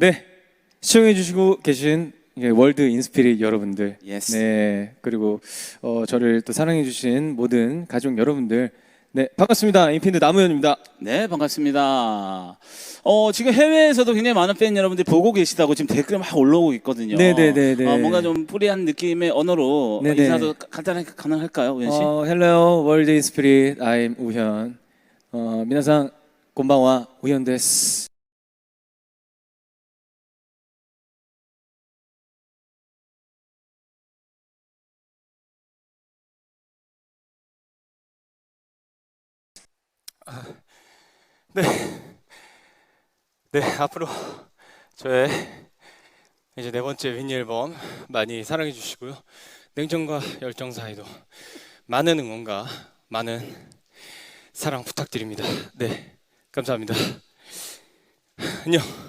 네, 시청해주시고 계신 예, 월드 인스피릿 여러분들, Yes. 네 그리고 어, 저를 또 사랑해주신 모든 가족 여러분들, 네 반갑습니다. 인피니트 남우현입니다. 네, 반갑습니다. 어, 지금 해외에서도 굉장히 많은 팬 여러분들이 보고 계시다고 지금 댓글 막 올라오고 있거든요. 네네네네. 어, 뭔가 좀 뿌리한 느낌의 언어로 네네. 인사도 간단하게 가능할까요, 우현 씨? 어, 헬로 월드 인스피릿, I'm 우현. 어, 미나상 곤방와 우현 데스. 네, 앞으로 저의 이제 네 번째 미니 앨범 많이 사랑해 주시고요. 냉정과 열정 사이도 많은 응원과 많은 사랑 부탁드립니다. 네, 감사합니다. 안녕.